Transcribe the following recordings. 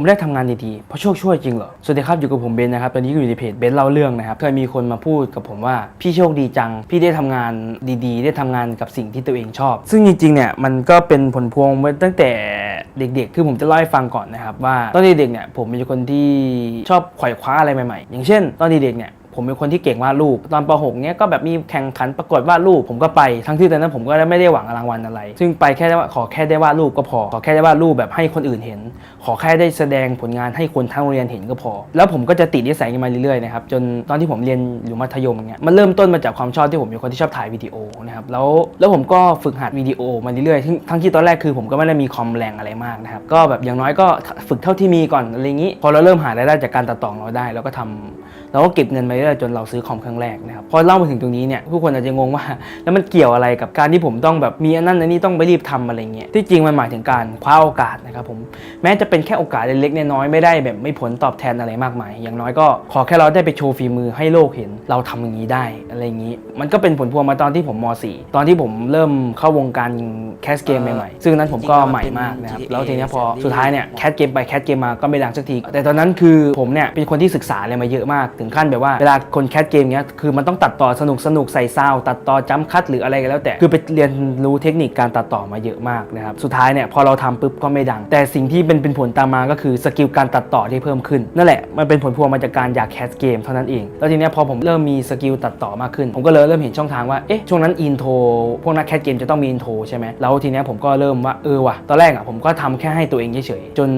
ผมได้ทำงานดีๆ เพราะโชคช่วยจริงเหรอ สวัสดีครับ อยู่กับผมเบนนะครับ ตอนนี้ก็อยู่ในเพจเบนเล่าเรื่องนะครับ เคยมีคนมาพูดกับผมว่า พี่โชคดีจัง พี่ได้ทำงานดีๆ ได้ทำงานกับสิ่งที่ตัวเองชอบ ซึ่งจริงๆ เนี่ยมันก็เป็นผลพวงมาตั้งแต่เด็กๆ คือผมจะเล่าให้ฟังก่อนนะครับว่าตอนเด็กๆเนี่ยผมเป็นคนที่ชอบขว่คว้าอะไรใหม่ๆ อย่างเช่น ตอนเด็กๆเนี่ยผมเป็นคนที่เก่งวาดรูป ตอนป .6 เนี้ยก็แบบมีแข่งขันประกวดวาดรูปผมก็ไป ทั้งที่ตอนนั้นผมก็ไม่ได้หวังรางวัลอะไร ซึ่งไปแค่ว่าขอแค่ได้วาดรูปก็พอ ขอแค่ได้วาดรูปแบบให้คนอื่นเห็น ขอแค่ได้แสดงผลงานให้คนทั้งโรงเรียนเห็นก็พอ แล้วผมก็จะติดนิสัยมาเรื่อยๆนะครับ จนตอนที่ผมเรียนอยู่มัธยมเนี้ยมันเริ่มต้นมาจากความชอบที่ผมเป็นคนที่ชอบถ่ายวิดีโอนะครับ แล้วแล้วผมก็ฝึกหัดวิดีโอมาเรื่อยๆ ทั้งที่ตอนแรกคือผมก็ไม่ได้มีคอมแรงอะไรมากนะครับ ก็แบบอย่างน้อยก็ฝึกเท่าที่มีก่อนอะไรอย่างนี้ พอเราเริ่มหารายได้จากการตัดต่อองเราได้เราก็ทำ เราก็เก็บเงินมาเรื่อยๆจนเราซื้อคอมเครื่องแรกนะครับพอเล่ามาถึงตรงนี้เนี่ยผู้คนอาจจะงงว่า แล้วมันเกี่ยวอะไรกับการที่ผมต้องแบบมีอันนั้นอันนี้ต้องไปรีบทำอะไรเงี้ยที่จริงมันหมายถึงการคว้าโอกาสนะครับผมแม้จะเป็นแค่โอกาสเล็กๆน้อยๆไม่ได้แบบไม่ผลตอบแทนอะไรมากมาย อย่างน้อยก็ขอแค่เราได้ไปโชว์ฝีมือให้โลกเห็นเราทำอย่างนี้ได้อะไรอย่างนี้ มันก็เป็นผลพวงมาตอนที่ผมม .4 ตอนที่ผมเริ่มเข้าวงการแคสเกมใหม่ๆซึ่งนั้นผมก็ใหม่มากนะครับแล้วทีเนี้ยพอสุดท้ายเนี่ยแคสเกมไปแคสเกมมาก็ไม่ดังสักทีแต่ตอนนั้นคือผมเนี่ยเป็นคนที่ศึกษาอะไรมาเยอะมากถึงขั้นแบบว่าเวลาคนแคสเกมเนี้ยคือมันต้องตัดต่อสนุกสนุกใส่ซาวตัดต่อจัมคัดหรืออะไรก็แล้วแต่คือไปเรียนรู้เทคนิคการตัดต่อมาเยอะมากนะครับสุดท้ายเนี่ยพอเราทำปุ๊บก็ไม่ดัง แต่สิ่งที่เป็นเป็นผลตามมาก็คือสกิลการตัดต่อที่เพิ่มขึ้นนั่นแหละมันเป็นผลพวงมาจากการอยากแคสเกมเท่านั้นเองแล้วทีเนี้ยพอผมเริ่มมีสกิลตัดต่อมากขึ้น ผมก็เลยเริ่มเห็นช่องทางว่าเอ๊ะช่วงนั้นอินโทรพวกนักแคสเกมจะต้องมีอินโทรใช่ไหมแล้วทีเนี้ยผมก็เริ่มว่าเออว่ะตอนแรกอะผมก็ทำแค่ให้ตัวเองเฉยๆจน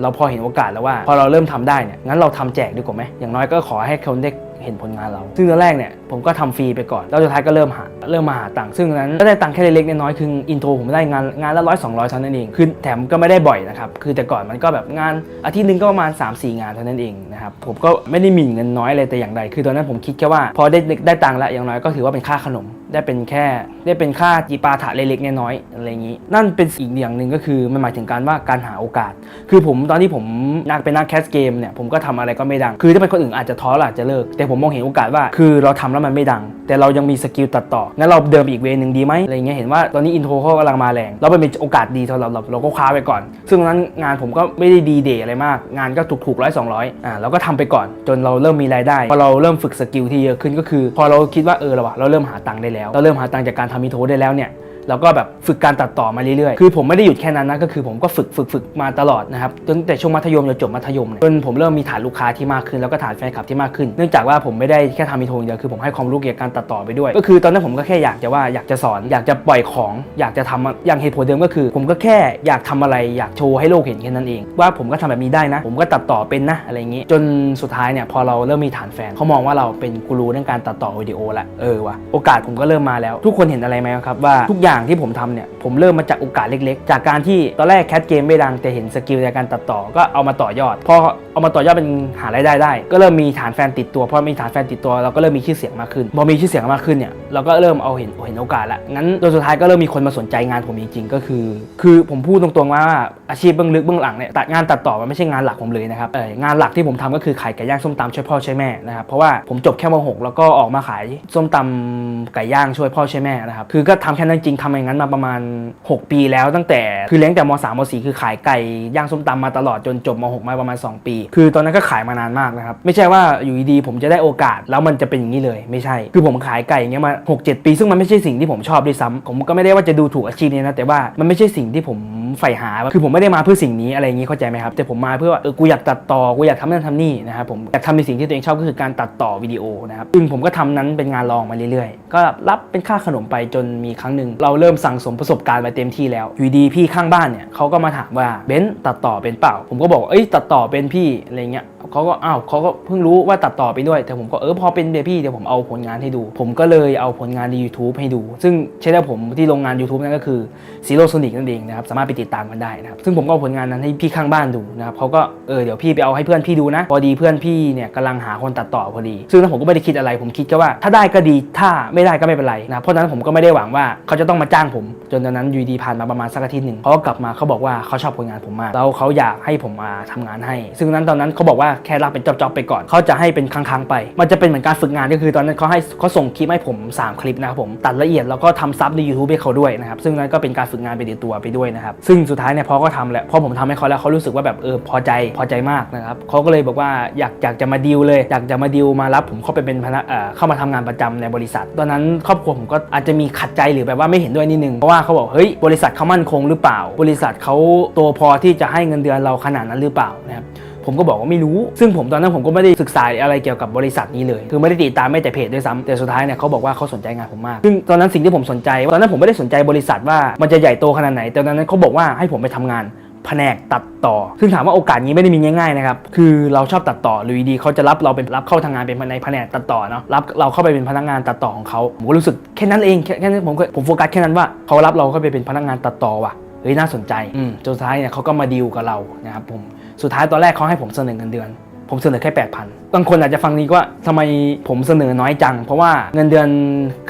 เราพอเห็นโอกาสแล้วว่า พอเราเริ่มทำได้เนี่ยงั้นเราทำแจกดีกว่าไหมอย่างน้อยก็ขอใให้คนได้ เห็นผลงานเรา ซึ่งตอนแรกเนี่ยผมก็ทำฟรีไปก่อน แล้วสุดท้ายก็เริ่มหาเริ่มมาหาตังค์ซึ่งตอนนั้นก็ได้ตังค์แค่เล็กๆน้อยๆคืออินโทรผมได้งานงานละร้อยสองร้อยเท่านั้นเองคือแถมก็ไม่ได้บ่อยนะครับคือแต่ก่อนมันก็แบบงานอาทิตย์หนึงก็ประมาณ 3-4 งานเท่านั้นเองนะครับผมก็ไม่ได้มิ่นเงินน้อยเลยแต่อย่างใดคือตอนนั้นผมคิดแค่ว่าพอได้ได้ตังค์ล้วอย่างน้อยก็ถือว่าเป็นค่าขนม ได้เป็นแค่ได้เป็นค่าจีปาถะเล็กๆน้อยๆอะไรอย่างนี้ นั่นเป็นอีกอย่างหนึ่งก็คือมันหมายถึงการว่าการหาโอกาส คือผมตอนที่ผมนักเป็นนักแคสเกมเนี่ยผมก็ทำอะไรก็ไม่ดัง คือถ้าเป็นคนอื่นอาจจะท้อหรืออาจจะเลิกแต่ผมมองเห็นโอกาสว่า คือเราทำแล้วมันไม่ดัง แต่เรายังมีสกิลตัดต่องั้นเราเดินไปอีกเวนึงดีไหมอะไรเงี้ยเห็นว่าตอนนี้อินโทรเขากำลังมาแรงแล้วมันเป็นโอกาสดีสำหรับเราเราก็คว้าไปก่อน ซึ่งตอนนั้นงานผมก็ไม่ได้ดีเดย์อะไรมาก งานก็ถูกๆร้อยสองร้อยอ่าเราก็ทำไปก่อน จนเราเริ่มมีรายได้พอเราเริ่มฝึกสกิลที่เยอะขึ้นก็คือ พอเราคิดว่าเออเราอะเราเริ่มหาตังค์ได้แล้วเราเริ่มหาตังค์จากการทำอินโทรได้แล้วเนี่ย แล้วก็แบบฝึกการตัดต่อมาเรื่อยๆ คือผมไม่ได้หยุดแค่นั้นนะ ก็คือผมก็ฝึกฝึกฝึกมาตลอดนะครับตั้งแต่ช่วงมัธยมจนจบมัธยมเลยจนผมเริ่มมีฐานลูกค้าที่มากขึ้นแล้วก็ฐานแฟนคลับที่มากขึ้น เนื่องจากว่าผมไม่ได้แค่ทำมีโทงเดียวคือผมให้ความรู้เกี่ยวกับการตัดต่อไปด้วย ก็คือตอนนั้นผมก็แค่อยากจะว่าอยากจะสอนอยากจะปล่อยของ อยากจะทำอย่างเหตุผลเดิมก็คือ ผมก็แค่อยากทำอะไรอยากโชว์ให้โลกเห็นแค่นั้นเอง ว่าผมก็ทำแบบนี้ได้นะ ผมก็ตัดต่อเป็นนะอะไรอย่างนี้ จนสุดท้ายเนี่ยพอเราเริ่มมีฐานแฟนเขามองว่าเราเป็นกูรูเรื่องการตัดต่อวิดีโอละเออว่ะโอกาสผมก็เริ่มมาแล้ว ทุกคนเห็นอะไรไหมครับว่าทุกอย่างที่ผมทำเนี่ย ผมเริ่มมาจากโอกาสเล็กๆ จากการที่ตอนแรกแคสเกมไม่ดังแต่เห็นสกิลในการตัดต่อก็เอามาต่อยอดพอ เอามาต่อยอดเป็นหารายได้ได้ ก็เริ่มมีฐานแฟนติดตัวพอมีฐานแฟนติดตัวเราก็เริ่มมีชื่อเสียงมากขึ้นพอมีชื่อเสียงมากขึ้นเนี่ยเราก็เริ่มเอาเห็นเห็นโอกาสละงั้นโดยสุดท้ายก็เริ่มมีคนมาสนใจงานผมจริงๆก็คือ คือผมพูดตรงๆว่าอาชีพเบื้องลึกเบื้องหลังเนี่ยตัดงานตัดต่อมันไม่ใช่งานหลักผมเลยนะครับเอองานหลักที่ผมทำก็คือขายไก่ย่างส้มตำช่วยพ่อช่วยแม่นะครับเพราะว่าผมจบแค่ม .6 แล้วก็ออกมาขายส้มตำไก่ย่างช่วยพ่อช่วยแม่นะครับคือก็ทำแค่นั้นจริงทำอย่างนั้นมาประมาณ 6 ปีแล้วตั้งแต่คือเลี้ยงแต่ม .3 ม .4 คือขายไก่ย่างส้มตำมาตลอดจนจบม .6 มาประมาณ 2 ปีคือตอนนั้นก็ขายมานานมากนะครับ ไม่ใช่ว่าอยู่ดีๆผมจะได้โอกาส แล้วมันจะเป็นอย่างนี้เลยไม่ใช่ คือผมขายไก่อย่างเงี้ยมา 6-7 ปี ซึ่งมันไม่ใช่สิ่งที่ผมชอบด้วยซ้ำผมก็ไม่ได้ว่าจะดูถูกอาชีพนี้นะแต่ว่ามันไม่ใช่สิ่งที่ผม ใฝ่หาคือผมไม่ได้มาเพื่อสิ่งนี้อะไรอย่างนี้เข้าใจไหมครับแต่ผมมาเพื่อว่าเออกูอยากตัดต่อกูอยากทำนั่นทำนี่นะครับผมอยากทำในสิ่งที่ตัวเองชอบก็คือการตัดต่อวิดีโอนะครับซึ่งผมก็ทำนั้นเป็นงานรองมาเรื่อยๆ ก็รับเป็นค่าขนมไปจนมีครั้งหนึ่งเราเริ่มสั่งสมประสบการณ์มาเต็มที่แล้วอยู่ดีพี่ข้างบ้านเนี่ยเขาก็มาถามว่าเบนตัดต่อเป็นเปล่า ผมก็บอกเอ้ยตัดต่อเป็นพี่อะไรเงี้ยเขาก็อ้าวเขาก็เพิ่งรู้ว่าตัดต่อไปด้วย แต่ผมก็เออพอเป็นเบพี่เดี๋ยวผมเอาผลงานให้ดู ผมก็เลยเอาผลงานใน YouTube ให้ดู ซึ่งใช่แล้วผมที่โรงงาน YouTube นั่นก็คือ Zero Sonic นั่นเองนะครับสามารถไปติดตามกันได้นะครับซึ่งผมก็เอาผลงานนั้นให้พี่ข้างบ้านดูนะครับเขาก็เออเดี๋ยวพี่ไปเอาให้เพื่อนพี่ดูนะ พอดีเพื่อนพี่เนี่ยกำลังหาคนตัดต่อพอดี ซึ่งผมก็ไม่ได้คิดอะไรผมคิดแค่ว่าถ้าได้ก็ดีถ้าไม่ได้ก็ไม่เป็นไรนะเพราะฉะนั้นผมก็ไม่ได้หวังว่าเขาจะต้องมาจ้างผม จนตอนนั้นยูดีผ่านมาประมาณสักอาทิตย์หนึ่งเขาก็กลับมาเขาบอกว่าเขาชอบผลงานผมมากแล้วเขาอยากให้ผมมาทำงานให้ ซึ่งนั้นตอนนั้นเขาบอกว่าแค่รับเป็นจ็อบๆไปก่อนเขาจะให้เป็นครั้งๆไป มันจะเป็นเหมือนการฝึกงานก็คือตอนนั้นเขาให้เขาส่งคลิปให้ผมสามคลิปนะครับผมตัดละเอียดแล้วก็ทำซับใน YouTube ให้เขาด้วยนะครับซึ่งนั้นก็เป็นการฝึกงานไปในตัวไปด้วยนะครับซึ่งสุดท้ายเนี่ยพอก็ทำแหละพอผมทำให้เขาแล้วเขารู้สึกว่าแบบเออพอใจพอใจมากนะครับเขาก็เลยบอกว่าอยากอยากจะมาดีลเลยอยากจะมาดีลมารับ ผมเข้าไปเป็นพนักเอ่อเข้ามาทำงานประจำในบริษัท ตอนนั้นครอบครัวผมก็อาจจะมีขัดใจหรือแบบว่าไม่เห็นด้วยนิดนึงเพราะว่าเขาบอกเฮ้ยบริษัทเขามั่นคงหรือเปล่า บริษัทเขาโตพอที่จะให้เงินเดือนเราขนาดนั้นหรือเปล่านะครับ ผมก็บอกว่าไม่รู้ ซึ่งผมตอนนั้นผมก็ไม่ได้ศึกษาอะไรเกี่ยวกับบริษัทนี้เลย คือไม่ได้ติดตามไม่แต่เพจด้วยซ้ำแต่สุดท้ายเนี่ยเขาบอกว่าเขาสนใจงานผมมากซึ่งตอนนั้นสิ่งที่ผมสนใจตอนนั้นผมไม่ได้สนใจบริษัทว่ามันจะใหญ่โตขนาดไหน แต่ตอนนั้นเขาบอกว่าให้ผมไปทำงานแผนกตัดต่อ ซึ่งถามว่าโอกาสนี้ไม่ได้มีง่ายๆนะครับ คือเราชอบตัดต่อหรือดีๆเขาจะรับเราเป็นรับเข้าทำงานเป็นในแผนกตัดต่อเนาะ รับเราเข้าไปเป็นพนักงานตัดต่อของเขาผมก็รู้สึกแค่นั้นเอง แค่แค่นั้นผมก็ผมโฟกัสแค่นั้นว่าเขารับเราเข้าไปเป็นพนักงานตัดต่อว่ะ เฮ้ยน่าสนใจ อืมจนสุดท้ายเนี่ยเขาก็มาดีลกับเรานะครับผม สุดท้ายตอนแรกเขาให้ผมเสนอเงินเดือน ผมเสนอแค่8,000บางคนอาจจะฟังนี้ว่าทำไมผมเสนอน้อยจัง เพราะว่าเงินเดือน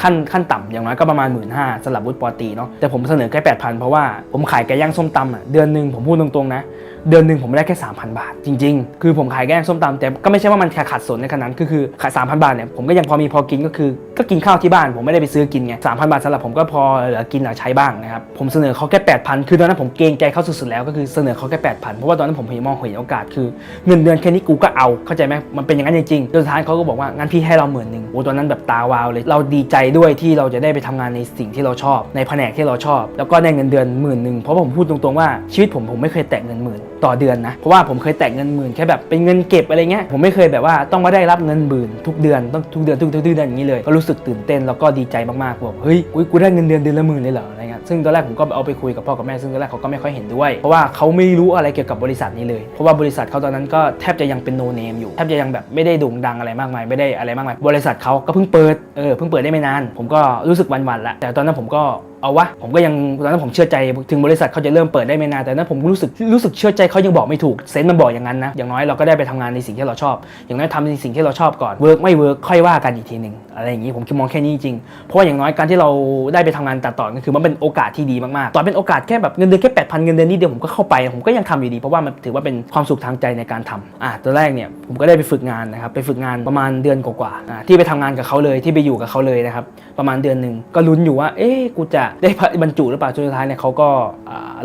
ขั้นขั้นต่ำอย่างน้อยก็ประมาณ1 5ื่นห้าสำหรับวุฒิปอตีเนาะแต่ผมเสนอแค่8,000เพราะว่าผมขายไก่ย่างส้มตำอะเดือนหนึ่งผมพูดตรงๆนะ เดือนหนึ่งผมได้แค่ 3,000 บาท จริง ๆ คือผมขายไก่ย่างส้มตำแต่ก็ไม่ใช่ว่ามันขาดขาดสนในขนาดนั้นคือคือขาย3,000 บาทเนี่ยผมก็ยังพอมีพอกินก็คือก็กินข้าวที่บ้านผมไม่ได้ไปซื้อกินไง3,000บาทสำหรับผมก็พอเหลือกินเหลือใช้บ้างนะครับผมเสนอเขาแค่8,000คือตอนนั้นผมเกรงใจเขาสุดๆแล้วก็คือเสนอเขาแค่8,000เพราะว่าตอนนั้นผมเห็นมองเห็นโอกาสคือเงินเดือนแค่นี้กูก็เอาเข้าใจไหมมันเป็นอย่างนั้นจริงๆจนสุดท้ายเขาก็บอกว่างั้นพี่ให้เราหมื่นหนึ่งโอ้ตอนนั้นแบบตาวาวเลย เราดีใจด้วยที่เราจะได้ไปทำงานในสิ่งที่เราชอบ ในแผนกที่เราชอบ แล้วก็ได้เงินเดือนหมื่นหนึ่งเพราะผมพูดตรงๆว่าชีวิตผมผมไม่เคยแตะเงินหมื่นต่อเดือนนะ เพราะว่าผมเคยแตะเงินหมื่นแค่แบบเป็นเงินเก็บอะไรเงี้ย ผมไม่เคยแบบว่าต้องมาได้รับเงินหมื่นทุกเดือนต้องทุกเดือนทุกทุกทุกเดือนอย่างนี้เลย ก็รู้สึกตื่นเต้นแล้วก็ดีใจมากๆบอกเฮ้ยอุ๊ยกูได้เงินเดือนเดือนละหมื่นเลยเหรออะไรเงี้ย ซึ่งตอนแรกผมก็เอาไปคุยกับพ่อกับแม่ซึ่งตอนแรกเขาก็ไม่ค่อยเห็นด้วย เพราะว่าเขาไม่รู้อะไรเกี่ยวกับบริษัทนี้เลย เพราะว่าบริษัทเขาตอนนั้นก็แทบจะยังเป็นโนเนมอยู่ แทบจะยังแบบไม่ได้โด่งดังอะไรมากมาย ไม่ได้อะไรมากมาย บริษัทเขาก็เพิ่งเปิด เออ เพิ่งเปิดได้ไม่นาน ผมก็รู้สึกวันๆละแต่ตอนนั้นผมก็ เอาวะผมก็ยังตอนนั้นผมเชื่อใจถึงบริษัทเขาจะเริ่มเปิดได้ไม่นานแต่นั้นผมรู้สึกรู้สึกเชื่อใจเขายังบอกไม่ถูกเซนส์มันบอกอย่างนั้นนะอย่างน้อยเราก็ได้ไปทำงานในสิ่งที่เราชอบ อย่างน้อยทำในสิ่งที่เราชอบก่อนเวิร์กไม่เวิร์กค่อยว่ากันอีกทีหนึ่งอะไรอย่างนี้ผมคิดมองแค่นี้จริงเพราะว่าอย่างน้อยการที่เราได้ไปทำงานตัดต่อก็คือมันเป็นโอกาสที่ดีมากๆตอนเป็นโอกาสแค่แบบเงินเดือนแค่8,000เงินเดือนนิดเดียวผมก็เข้าไปผมก็ยังทำอยู่ดี เพราะว่ามันถือว่าเป็นความสุขทางใจในการทำอะตอนแรกเนี่ยผมก็ได้ไปฝึกงานนะครับไปฝึกงานประมาณเดือนกว่าๆที่ไปทำงานกับเขาเลยที่ไปอยู่กับเขาเลยนะครับประมาณเดือนหนึ่งก็ลุ้นอยู่ว่าเอ๊ะกูจะได้บรรจุหรือเปล่าจนสุดท้ายเนี่ยเขาก็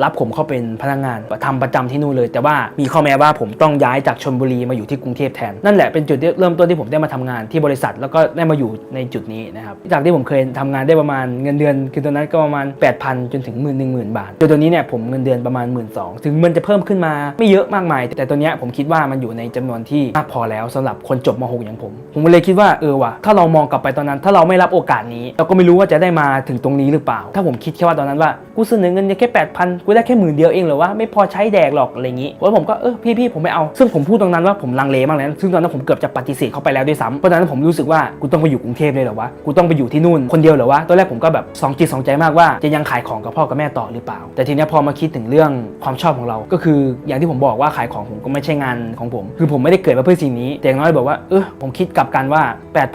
รับผมเข้าเป็นพนักงานทำประจำที่นู่นเลย แต่ว่ามีข้อแม้ว่าผมต้องย้ายจากชลบุรีมาอยู่ที่กรุงเทพแทน นั่นแหละเป็นจุดเริ่มต้นที่ผมได้มาทำงานที่บริษัท แล้วก็ได้มาอยู่ในจุดนี้นะครับจากที่ผมเคยทำงานได้ประมาณเงินเดือน คือตอนนั้นก็ประมาณ 8,000 จนถึงหมื่นหนึ่งหมื่นบาทจนตัวนี้เนี่ยผมเงินเดือนประมาณ 1 2ื่นถึงมันจะเพิ่มขึ้นมาไม่เยอะมากมาย แต่ตัวเนี้ยผมคิดว่ามันอยู่ในจำนวนที่มากพอแล้วสำหรับคนจบม .6 อย่างผม ผมเลยคิดว่าเออว่ะถ้าเรามองกลับไปตอนนั้น ถ้าเราไม่รับโอกาสนี้ เราก็ไม่รู้ว่าจะได้มาถึงตรงนี้หรือเปล่าถ้าผมคิดแค่ว่าตอนนั้นว่ากูเสนอเงินแค่8,000กูได้แค่หมื่นเดียวเองเหรอวะไม่พอใช้แดกหรอกอะไรอย่างนี้แล้วผมก็เออพี่พี่ผมไม่เอาซึ่งผมพูดตรงนั้นว่าผมลังเลมากเลยซึ่งตอนนั้นผมเกือบจะปฏิเสธเขาไปแล้วด้วยซ้ำเพราะตอนนั้นผมรู้สึกว่ากูต้องไปอยู่กรุงเทพเลยเหรอวะกูต้องไปอยู่ที่นู่นคนเดียวเหรอวะตอนแรกผมก็แบบสองจิตสองใจมากว่าจะยังขายของกับพ่อกับแม่ต่อหรือเปล่า แต่ทีนี้พอมาคิดถึงเรื่องความชอบของเรา ก็คืออย่างที่ผมบอกว่าขายของผมก็ไม่ใช่งานของผม คือผมไม่ได้เกิดมาเพื่อสิ่งนี้ แต่อย่างน้อยบอกว่าเออผมคิดกลับกันว่า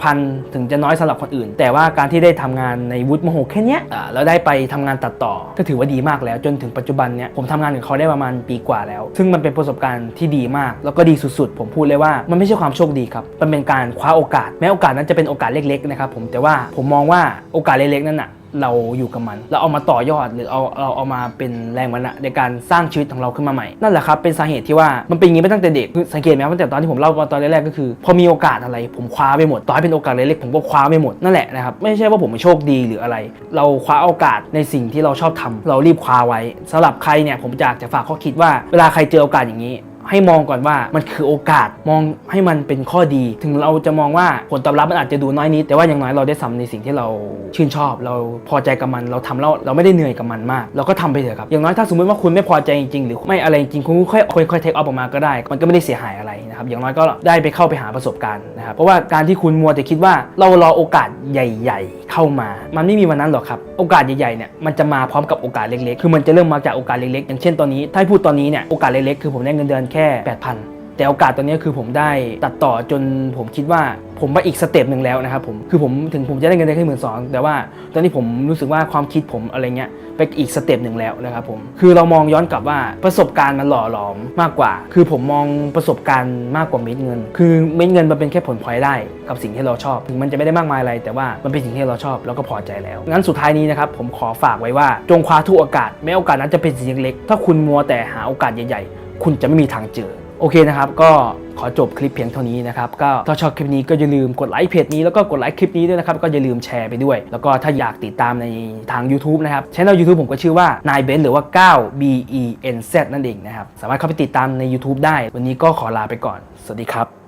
8,000 ถึงจะน้อยสำหรับคนอื่น แต่ว่าการที่ได้ทำงานในวุฒิมโหแค่เนี้ยแล้วได้ไปทำงานตัดต่อ ก็ถือว่าดีมากแล้ว จนถึงปัจจุบันเนี้ยผมทำงานกับเขาได้ประมาณปีกว่าแล้ว ซึ่งมันเป็นประสบการณ์ที่ดีมาก แล้วก็ดีสุดๆ ผมพูดเลยว่ามันไม่ใช่ความโชคดีครับมันเป็นการคว้าโอกาสแม้โอกาสนั้นจะเป็นโอกาสเล็กๆนะครับผมแต่ว่าผมมองว่าโอกาสเล็กๆนั้นอะ เราอยู่กับมันแล้วเอามาต่อยอดหรือเอาเราเอามาเป็นแรงบันดาลในการสร้างชีวิตของเราขึ้นมาใหม่ นั่นแหละครับเป็นสาเหตุที่ว่ามันเป็นอย่างนี้มาตั้งแต่เด็กคือสังเกตไหมครับตั้งแต่ตอนที่ผมเล่าตอนแรกๆก็คือ พอมีโอกาสอะไร ผมคว้าไปหมดต่อให้เป็นโอกาสเล็กๆผมก็คว้าไปหมดนั่นแหละนะครับไม่ใช่ว่าผมโชคดีหรืออะไร เราคว้าโอกาสในสิ่งที่เราชอบทำเรารีบคว้าไว้สำหรับใครเนี่ยผมอยากจะฝากข้อคิดว่าเวลาใครเจอโอกาสอย่างนี้ ให้มองก่อนว่ามันคือโอกาสมองให้มันเป็นข้อดี ถึงเราจะมองว่าผลตอบรับมันอาจจะดูน้อยนิดแต่ว่าอย่างน้อยเราได้ทำในสิ่งที่เราชื่นชอบ เราพอใจกับมัน เราทำแล้วเราไม่ได้เหนื่อยกับมันมาก เราก็ทำไปเถอะครับอย่างน้อยถ้าสมมติว่าคุณไม่พอใจจริงๆหรือไม่อะไรจริงคุณค่อยค่อยค่อยเทคออฟออกมาก็ได้ มันก็ไม่ได้เสียหายอะไรนะครับอย่างน้อยก็ได้ไปเข้าไปหาประสบการณ์นะครับเพราะว่าการที่คุณมัวแต่คิดว่าเรารอโอกาสใหญ่ ๆ เข้ามา มันไม่มีวันนั้นหรอกครับ โอกาสใหญ่ๆเนี่ยมันจะมาพร้อมกับโอกาสเล็กๆ คือมันจะเริ่มมาจากโอกาสเล็กๆ อย่างเช่นตอนนี้ ถ้าพูดตอนนี้เนี่ยโอกาสเล็กๆ คือผมได้เงินเดือนแค่ 8,000 แต่โอกาสตอนนี้คือผมได้ตัดต่อจนผมคิดว่าผมไปอีกสเต็ปหนึ่งแล้วนะครับผมคือผมถึงผมจะได้เงินได้แค่หมื่นสองแต่ว่าตอนนี้ผมรู้สึกว่าความคิดผมอะไรเงี้ยไปอีกสเต็ปหนึ่งแล้วนะครับผมคือเรามองย้อนกลับว่าประสบการณ์มันหล่อหลอมมากกว่า คือผมมองประสบการณ์มากกว่าเม็ดเงิน คือเม็ดเงินมันเป็นแค่ผลพลอยได้กับสิ่งที่เราชอบ ถึงมันจะไม่ได้มากมายอะไร แต่ว่ามันเป็นสิ่งที่เราชอบแล้วก็พอใจแล้วงั้นสุดท้ายนี้นะครับผมขอฝากไว้ว่าจงคว้าทุกโอกาสแม้โอกาสนั้นจะเป็นสิ่งเล็กๆถ้าคุณมัวแต่หาโอกาสใหญ่ ๆ คุณจะไม่มีทางเจอ โอเคนะครับ ก็ขอจบคลิปเพียงเท่านี้นะครับก็ถ้าชอบคลิปนี้ก็อย่าลืมกดไลค์เพจนี้แล้วก็กดไลค์คลิปนี้ด้วยนะครับก็อย่าลืมแชร์ไปด้วย แล้วก็ถ้าอยากติดตามในทาง YouTube นะครับช่อง YouTube ผมก็ชื่อว่านายเบนหรือว่า9 B E N Z นั่นเองนะครับสามารถเข้าไปติดตามใน YouTube ได้ วันนี้ก็ขอลาไปก่อน สวัสดีครับ